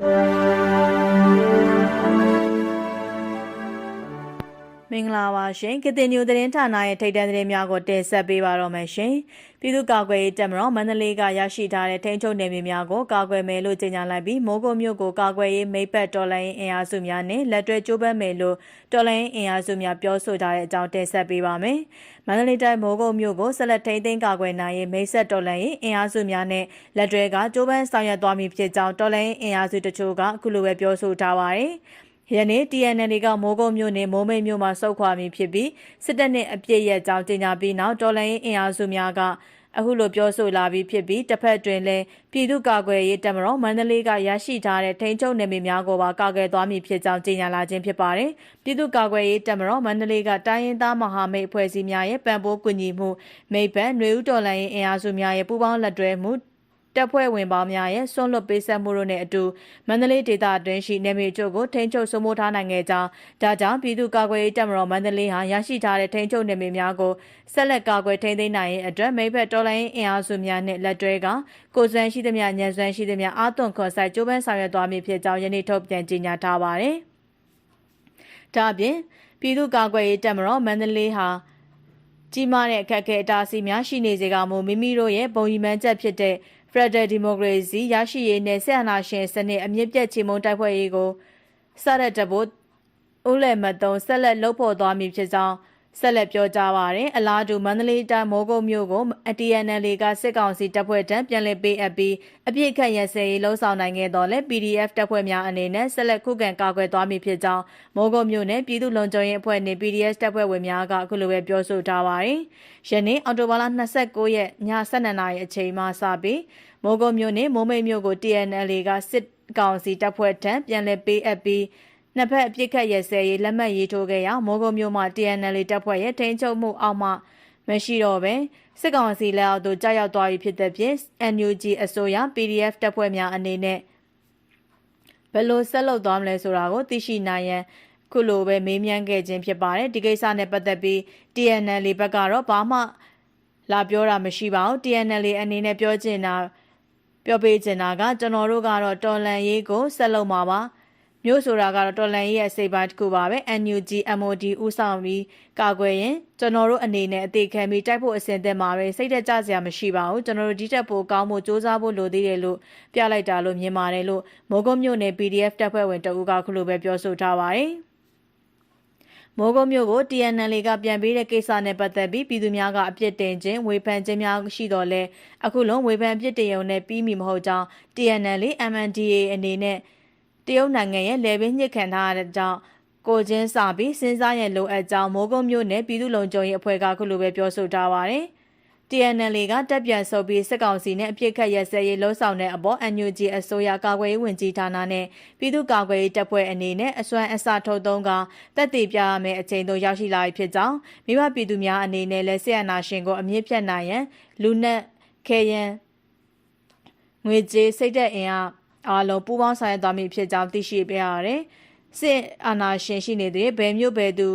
you မင်္ဂလာပါရှင်ကတင်ညိုသတင်းဌာနရဲ့ထိပ်တန်းသတင်းများကိုတင်ဆက်ပေးပါတော့မယ်ရှင်ပြည်သူ့ကာကွယ်ရေးတပ်မတော်မန္တလေးကရရှိထားတဲ့ထိန်းချုပ်နယ်မြေများကိုကာကွယ်မယ်လို့ကြေညာလိုက်ပြီးမိုးကုတ်မြို့ကိုကာကွယ်ရေးမိပတ်တော်လိုင်းအင်အားစုများနဲ့လက်တွဲကြိုးပမ်းမယ်လို့တော်လိုင်းအင်အားစုများပြောဆိုထားတဲ့အကြောင်းတင်ဆက်ပေးပါမယ်မန္တလေးတိုင်းမိုးကုတ်မြို့ကိုဆက်လက်ထိန်းသိမ်းကာကွယ်နိုင်ရေးမိတ်ဆက်တော်လိုင်းအင်အားစုများနဲ့လက်တွဲကကြိုးပမ်းဆောင်ရွက်သွားမည်ဖြစ်ကြောင်းတော်လိုင်းအင်အားစုတချို့ကအခုလိုပဲပြောဆိုထားပါတယ် ယနေ့ TNL ကမိုးကုတ်မြို့နယ်မိုးမိတ်မြို့မှာစုခွာမည်ဖြစ်ပြီးစစ်တပ်နဲ့အပြစ်ရဲ့အကြောင်းကြေညာပြီးနောက်တော်လိုင်းအင်အားစုများကအခုလိုပြောဆိုလာပြီးဖြစ်ပြီးတစ်ဖက်တွင်လည်းပြည်သူ့ကာကွယ်ရေးတပ်မတော်မန္တလေးကရရှိထားတဲ့ထိန်းချုပ်နယ်မြေများကိုပါကာကွယ်သွားမည်ဖြစ်ကြောင်းကြေညာလာခြင်းဖြစ်ပါတယ်။ပြည်သူ့ကာကွယ်ရေးတပ်မတော်မန္တလေးကတိုင်းရင်းသားမဟာမိတ်အဖွဲ့အစည်းများရဲ့ပံ့ပိုးကူညီမှုမိတ်ဘက်ຫນွေဦးတော်လှန်ရေးအင်အားစုများရဲ့ပူးပေါင်းလက်တွဲမှု တပ်ဖွဲ့ဝင်ပေါင်းများရဲ့ဆွန့်လွတ်ပေးဆက်မှုတို့နဲ့အတူမန္တလေးဒေသအတွင်းရှိနေမြေချုပ်ကိုထိန်းချုပ်စိုးမိုးထားနိုင်ခဲ့ကြောင်းဒါကြောင့်ပြည်သူ့ကာကွယ်ရေးတပ်မတော်မန္တလေးဟာရရှိထားတဲ့ထိန်းချုပ်နေမြေများကိုဆက်လက်ကာကွယ်ထိန်းသိမ်းနိုင်ရေးအတွက်မိဘတော်လိုင်းအင်အားစုများနဲ့လက်တွဲကကိုစွမ်းရှိသမျှညံစွမ်းရှိသမျှအာသွန်ခွန်ဆိုင်ကျိုးပန်းဆောင်ရွက်သွားမည်ဖြစ်ကြောင်းယနေ့ထုတ်ပြန်ကြေညာထားပါတယ်။ဒါအပြင်ပြည်သူ့ကာကွယ်ရေးတပ်မတော်မန္တလေးဟာကြီးမားတဲ့အခက်အခဲအတားအဆီးများရှိနေစေကမူမိမိတို့ရဲ့ပုံရီမှန်းချက်ဖြစ်တဲ့ Federal Democracy ရရှိရေးနဲ့ဆက်အနာရှင်စနစ်အမြင့်ပြတ်ချေမှုန်းတိုက်ဖွဲ့ရေးကိုစတဲ့တဘို့ဦးလယ်မတုံဆက်လက်လှုပ်ဖော်သွားမည်ဖြစ်ကြောင်း ဆက်လက်ပြောကြားပါရယ်အလားတူမန္တလေးတိုင်းမိုးကုတ်မြို့ကို TNL ကစစ်ကောင်စီတပ်ဖွဲ့ထံပြန်လည်ပေးအပ်ပြီးအပြစ်ခတ်ရစဲရေးလှုံ့ဆော်နိုင်ခဲ့တော့လဲ PDF တပ်ဖွဲ့များအနေနဲ့ဆက်လက်ခုခံကာကွယ်သွားမည်ဖြစ်ကြောင်းမိုးကုတ်မြို့နယ်ပြည်သူ့လုံခြုံရေးအဖွဲ့နှင့် PDF တပ်ဖွဲ့ဝင်များကအခုလိုပဲပြောဆိုထားပါရယ်ယနေ့အော်တိုဘာလ29ရက်ည7:00နာရီအချိန်မှစပြီးမိုးကုတ်မြို့နယ်မိုးမိတ်မြို့ကို TNL ကစစ်ကောင်စီတပ်ဖွဲ့ထံပြန်လည်ပေးအပ်ပြီး နှစ်ဖက်အပြစ်ခတ်ရစဲရေးလက်မှတ်ရေးထိုးခဲ့ရာမော်ဂိုမျိုးမှ TNL တပ်ဖွဲ့ရဲ့ထိန်းချုပ်မှုအောက်မှမရှိတော့ပဲစစ်ကောင်စီလက်အောက်သို့ကြောက်ရောက်သွားပြီဖြစ်တဲ့ဖြင့် NUG အစိုးရ PDF တပ်ဖွဲ့များအနေနဲ့ဘယ်လိုဆက်လုပ်သွားမလဲဆိုတာကိုသိရှိနိုင်ရန်ခုလိုပဲမေးမြန်းခဲ့ခြင်းဖြစ်ပါတယ်ဒီကိစ္စနဲ့ပတ်သက်ပြီး TNL ဘက်ကတော့ဘာမှလာပြောတာမရှိပါဘူး TNL အနေနဲ့ပြောချင်တာပြောပေးချင်တာကကျွန်တော်တို့ကတော့တော်လန်ရေးကိုဆက်လုပ်မှာပါ မြို့ဆိုတာကတော့တော်လန်ရေးရဲ့စိတ်ပိုင်းတစ်ခုပါပဲ NUG MOD ဥဆောင်ပြီးကာကွယ်ရင်ကျွန်တော်တို့အနေနဲ့အသေးခံပြီးတိုက်ဖို့အစဉ်သင့်ပါပဲစိတ်သက်ကြစရာမရှိပါဘူးကျွန်တော်တို့ဒီတက်ပိုကောင်းဖို့စ조사ဖို့လိုသေးတယ်လို့ပြလိုက်တာလို့မြင်ပါတယ်လို့မိုးကုတ်မြို့နယ် PDF တပ်ဖွဲ့ဝင်တအူးကခုလိုပဲပြောဆိုထားပါတယ်မိုးကုတ်မြို့ကို TNL ကပြန်ပေးတဲ့ကိစ္စနဲ့ပတ်သက်ပြီးပြည်သူများကအပြစ်တင်ခြင်းဝေဖန်ခြင်းများရှိတော့လဲအခုလုံးဝေဖန်အပြစ်တင်ရုံနဲ့ပြီးမိမဟုတ်ကြောင်း TNL MNDA အနေနဲ့ တရုတ်နိုင်ငံရဲ့လေပင်းညှစ်ခံထားရတဲ့ကြောင့်ကိုချင်းစာပြီးစဉ်းစားရလိုအပ်ကြောင်းမိုးကုတ်မြို့နယ်ပြည်သူ့လုံခြုံရေးအဖွဲ့ကခုလိုပဲပြောဆိုထားပါတယ်။ TNL ကတက်ပြန်ဆုပ်ပြီးစစ်ကောင်စီနဲ့အပြစ်ခတ်ရစဲရေးလှုံ့ဆော်တဲ့အပေါ် NUG အစိုးရကာကွယ်ရေးဝန်ကြီးဌာနနဲ့ပြည်သူ့ကာကွယ်ရေးတပ်ဖွဲ့အနေနဲ့အစွမ်းအစထုတ်သုံးကတက်တည်ပြရမယ့်အချိန်သို့ရောက်ရှိလာပြီဖြစ်ကြောင်းမိဘပြည်သူများအနေနဲ့လည်းဆက်အနာရှင်ကိုအမြင့်ဖြတ်နိုင်ရန်လူနက်ခဲယံငွေကြေးစိတ်သက်အင်အား အားလုံးပူးပေါင်းဆောင်ရွက်သွားမည်ဖြစ်ကြောင်းသိရှိပေးရပါတယ်။စစ်အာဏာရှင်ရှိနေတဲ့ဘယ်မျိုးဘယ်သူ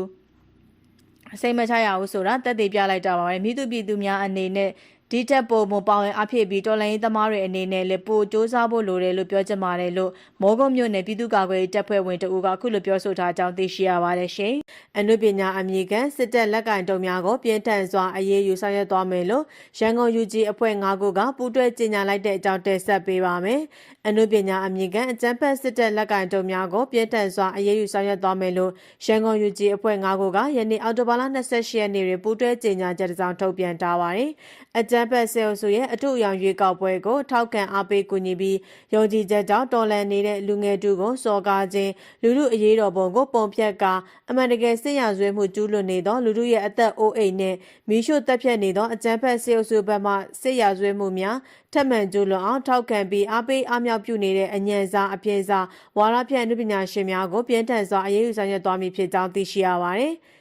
စိတ်မချရဘူးဆိုတာတက်တည်ပြလိုက်တာပါပဲမိသူပြည်သူများအနေနဲ့ ဒီတက်ပိုမပေါဝင်အဖြစ်ပြီးတော်လိုင်းသမားတွေအနေနဲ့လည်းပိုစ조사ဖို့လိုတယ်လို့ပြောချင်ပါတယ်လို့မောကုတ်မြို့နယ်ပြည်သူ့ကာကွယ်ရေးတပ်ဖွဲ့ဝင်တဦးကခုလိုပြောဆိုထားကြောင်းသိရှိရပါတယ်ရှင်။အနုပညာအမည်ခံစစ်တပ်လက်ကင်တုံများကိုပြင်းထန်စွာအရေးယူဆောင်ရွက်သွားမယ်လို့ရန်ကုန် UG အဖွဲ့၅ခုကပူးတွဲကြေညာလိုက်တဲ့အကြောင်းတင်ဆက်ပေးပါမယ်။အနုပညာအမည်ခံအကြမ်းဖက်စစ်တပ်လက်ကင်တုံများကိုပြင်းထန်စွာအရေးယူဆောင်ရွက်သွားမယ်လို့ရန်ကုန် UG အဖွဲ့၅ခုကယနေ့အောက်တိုဘာလ28ရက်နေ့တွင်ပူးတွဲကြေညာချက်တစ်စောင်ထုတ်ပြန်ထားပါတယ်။အကြမ်းဖက်ဆဲအုပ်စုရဲ့အထုအယောင်ရွေးကောက်ပွဲကိုထောက်ခံအားပေးကူညီပြီးယုံကြည်ချက်ကြောင့်တော်လှန်နေတဲ့လူငယ်တူကိုစော်ကားခြင်းလူလူအရေးတော်ပုံကိုပုံဖြတ်ကာအမှန်တကယ်စစ်ရဆွေးမှုကျူးလွန်နေသောလူလူရဲ့အသက်အိုးအိမ်နဲ့မိရှုတပ်ဖြတ်နေသောအကြမ်းဖက်ဆဲအုပ်စုဘက်မှစစ်ရဆွေးမှုများထပ်မံကျူးလွန်အောင်ထောက်ခံပြီးအားပေးအားမြောက်ပြုနေတဲ့အညံစားအပြင်းစားဝါရဖြန့်အနုပညာရှင်များကိုပြင်းထန်စွာအရေးယူဆောင်ရွက်သွားမည်ဖြစ်ကြောင်းသိရှိရပါတယ်။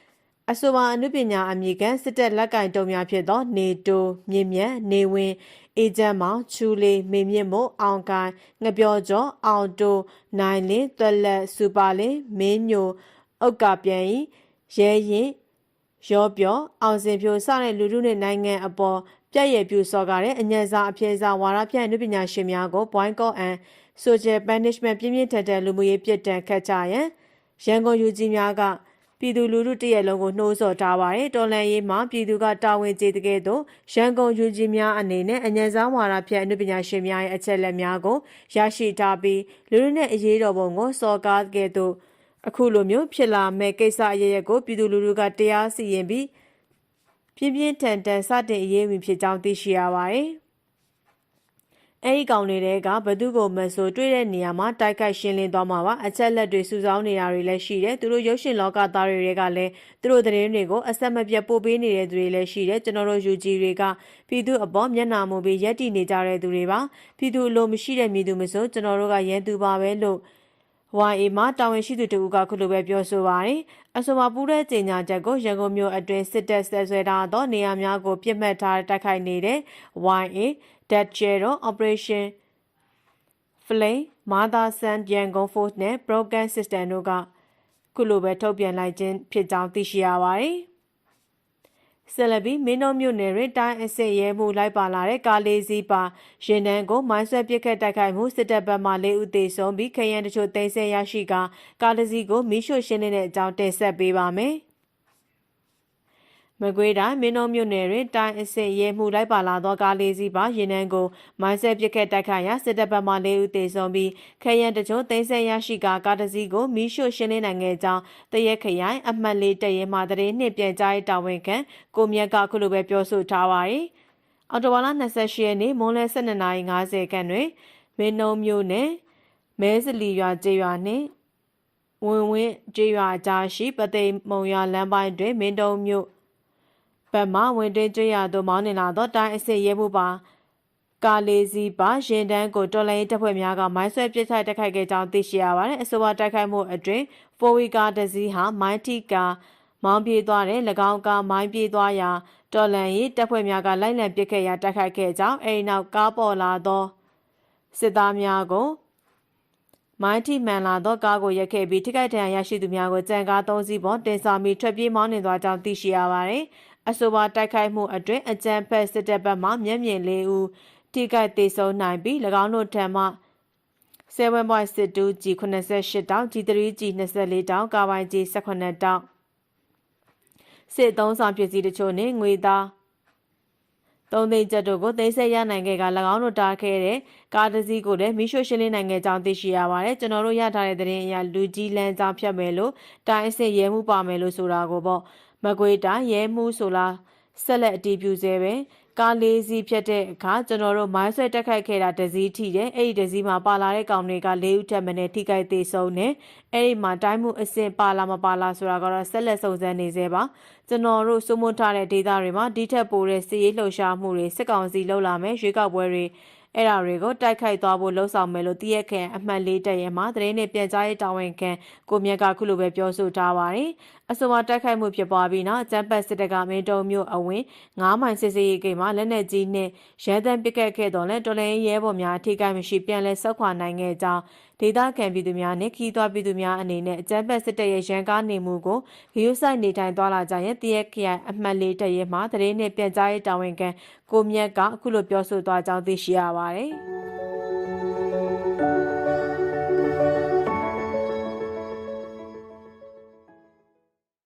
အဆိုပါအနုပညာအမည်ခံစစ်တပ်လက်ကင်တုံများဖြစ်သော နေတိုမြင့်မြတ်နေဝင်းအေဂျင့်မောင်ချူလေးမေမြင့်မို့အောင်ကိုင်ငပြောကျော်အောင်တိုနိုင်လင်းသွက်လက်စူပါလင်းမင်းညိုအုတ်ကပြန်ဤရဲရင်ရောပြောအောင်စင်ဖြိုစတဲ့လူထုနဲ့နိုင်ငံအပေါ်ပြည့်ရည်ပြူစော်ကားတဲ့အညံစာအပြင်းစားဝါရဖြန့်အနုပညာရှင်များကိုဘွိုင်းကော့အန် social punishment ပြင်းပြင်းထန်ထန်လူမှုရေးပြစ်ဒဏ်ခတ်ကြရန်ရန်ကုန်ယူကြီးများက ပြည်သူလူထုတရက်လုံးကိုနှိုးဆော်ထားပါတယ်တော်လန်ရေးမှာပြည်သူကတာဝန်ကျေတကယ်တော့ရန်ကုန်ယူကြီးများအနေနဲ့အញ្ញံစားဝါဒဖြန့်အနုပညာရှင်များရဲ့အချက်လက်များကိုရရှိထားပြီးလူလူနဲ့အရေးတော်ပုံကိုစော်ကားကဲ့သို့အခုလိုမျိုးဖြစ်လာမဲ့ကိစ္စအရရက်ကိုပြည်သူလူထုကတရားစီရင်ပြီးပြင်းပြင်းထန်ထန်စတင်အရေးယူဖြစ်ကြောင်းသိရှိရပါတယ်။ အဲဒီကောင်တွေတဲကဘသူကိုမဆိုတွေ့တဲ့နေရာမှာတိုက်ခိုက်ရှင်းလင်းသွားမှာပါအချက်လက်တွေစုဆောင်းနေတာတွေလည်းရှိတယ်သူတို့ရုပ်ရှင်လောကသားတွေကလည်းသူတို့သတင်းတွေကိုအဆက်မပြတ်ပို့ပေးနေတဲ့သူတွေလည်းရှိတယ်ကျွန်တော်တို့ယူဂျီတွေကပြည်သူအပေါ်မျက်နှာမူပြီးရက်တည်နေကြတဲ့သူတွေပါပြည်သူအလိုမရှိတဲ့မြည်သူမဆိုကျွန်တော်တို့ကရန်သူပါပဲလို့ YA မှာတာဝန်ရှိသူတဦးကခုလိုပဲပြောဆိုပါတယ်။အဆိုပါပူးတဲ့ကြေညာချက်ကိုရန်ကုန်မြို့အတွင်းစစ်တပ်ဆက်ဆွဲထားသောနေရာများကိုပြစ်မှတ်ထားတိုက်ခိုက်နေတဲ့ YA Dead Zero Operation Flame Mother Sun Yangon Force နဲ့ Broken System တို့ကခုလိုပဲထုတ်ပြန်လိုက်ခြင်းဖြစ်ကြောင်းသိရှိရပါတယ်။ ဆက်လက်ပြီးမင်းတို့မြို့နယ်တွင်တိုင်းအစစ်ရဲမှုလိုက်ပါလာတဲ့ကားလေးစီးပါရင်တန်းကိုမိုင်းဆွဲပစ်ခတ်တိုက်ခိုက်မှုစစ်တပ်ဘက်မှ၄ဦးသေဆုံးပြီးခရမ်းတချို့သိမ်းဆည်းရရှိကကားတစ်စီးကိုမိရှို့ရှင်းနေတဲ့အကြောင်းတင်ဆက်ပေးပါမယ်။ မကွေးတိုင်းမင်းတို့မြို့နယ်တွင်တိုင်းအစစ်ရဲမှုလိုက်ပါလာသောကားလေးစီးပါရင်နှန်းကိုမိုင်းဆဲပစ်ခတ်တိုက်ခိုက်ရာစစ်တပ်ဘက်မှ၄ဦးသေဆုံးပြီးခရမ်းတချို့သိမ်းဆည်းရရှိကကားတစ်စီးကိုမိရှို့ရှင်းလင်းနိုင်ခဲ့ကြောင်းတရက်ခရိုင်အမှတ်လေးတရဲမှတရင်နှင့်ပြန်ကြားရေးတာဝန်ခံကိုမြတ်ကခုလိုပဲပြောဆိုထားပါသည်။အော်တိုဝါလာ28ရက်နေ့မွန်းလယ်12:50ခန့်တွင်မင်းတို့မြို့နယ်မဲစလီရွာကျေးရွာနှင့်ဝင်ဝင်းကျေးရွာကြားရှိပသိမ်မုံရွာလမ်းပိုင်းတွင်မင်းတုံမြို့ ဘက်မှဝင်တွင်းကျွေးရသို့မောင်းနှင်လာသောတိုင်းအစစ်ရဲမှုပါကာလေးစီပါရင်တန်းကိုတော်လိုင်းတပ်ဖွဲ့များကမိုင်းဆွဲပစ်ချတိုက်ခိုက်ခဲ့ကြောင်းသိရှိရပါတယ်။အဆိုပါတိုက်ခိုက်မှုအတွင်းဖိုဝီကာတစီဟာမိုင်းတီကာမောင်းပြေးသွားတဲ့၎င်းကမိုင်းပြေးသွားရာတော်လန်ရီတပ်ဖွဲ့များကလိုက်လံပစ်ခတ်ရာတိုက်ခိုက်ခဲ့ကြောင်းအဲဒီနောက်ကားပေါ်လာသောစစ်သားများကိုမိုင်းတီမှန်လာသောကားကိုရက်ခဲ့ပြီးထိခိုက်ဒဏ်ရာရရှိသူများကိုကြံကား၃စီးပေါ်တင်ဆောင်ပြီးထွက်ပြေးမောင်းနှင်သွားကြောင်းသိရှိရပါတယ်။ အဆိုပါတိုက်ခိုက်မှုအတွင်းအကြမ်းဖက်စစ်တပ်ဘက်မှမျက်မြင်လေးဦးထိခိုက်သေးဆုံးနိုင်ပြီး၎င်းတို့ထံမှ7.62 G 88တောင် G3 G 24တောင်ကာပိုင် G 18တောင်စစ်သုံးဆောင်ပစ္စည်းတချို့နဲ့ငွေသားသုံးသိန်းကျပ်တို့ကိုသိမ်းဆည်းရနိုင်ခဲ့က၎င်းတို့တားခဲ့တဲ့ကားတစ်စီးကိုလည်းမိရှို့ရှင်းလင်းနိုင်ခဲ့ကြောင်းသိရှိရပါတယ်ကျွန်တော်တို့ရထားတဲ့သတင်းအရလူကြီးလမ်းကြောင်းဖြတ်မယ်လို့တိုင်းအစ်ရဲမှုပါမယ်လို့ဆိုတာကိုပေါ့ မကွေးတိုင်းရဲမှုဆိုလားဆက်လက်အတည်ပြုစေပဲကားလေးစီးဖြတ်တဲ့အခါကျွန်တော်တို့မိုင်းဆွဲတက်ခိုက်ခဲ့တာတစည်းထိတယ်အဲ့ဒီတစည်းမှာပါလာတဲ့ကောင်တွေက၄ဦးထက်မနည်းထိခိုက်သေးဆုံးတယ်အဲ့ဒီမှာတိုင်းမှုအဆင့်ပါလာမပါလာဆိုတာကတော့ဆက်လက်စုံစမ်းနေသေးပါကျွန်တော်တို့စိုးမိုးထားတဲ့ဒေသတွေမှာဒီထက်ပိုတဲ့စီးရေးလှုပ်ရှားမှုတွေစစ်ကောင်စီလှုပ်လာမယ်ရွေးကောက်ပွဲတွေ အဲ့ဒါတွေကိုတိုက်ခိုက်သွားဖို့လှုံ့ဆော်မယ်လို့တရက်ခန့်အမှတ်လေးတက်ရဲမှာသတင်းနဲ့ပြန်ကြားရေးတာဝန်ခံကိုမြတ်ကခုလိုပဲပြောဆိုထားပါတယ်။အဆိုပါတိုက်ခိုက်မှုဖြစ်ပွားပြီးနောက်ကျန်းပတ်စစ်တပ်ကမင်းတုံမြို့အဝင်9မိုင်စစ်စေးရေးဂိတ်မှာလက်နက်ကြီးနဲ့ရဲတမ်းပစ်ခတ်ခဲ့တော့လဲတော်လိုင်းရဲဘော်များအထိကိမရှိပြန်လဲဆုတ်ခွာနိုင်ခဲ့ကြောင်းဒေသခံပြည်သူများနဲ့ခီးသွွားပြည်သူများအနေနဲ့အကြမ်းဖက်စစ်တပ်ရဲ့ရန်ကားနေမှုကိုဂရုစိုက်နေထိုင်သွားလာကြရင်တရက်ခရိုင်အမှတ်လေးတရဲမှာတရင်နဲ့ပြန်ကြားရေးတာဝန်ခံကိုမြတ်ကအခုလိုပြောဆိုသွားကြောင်းသိရှိရပါတယ်။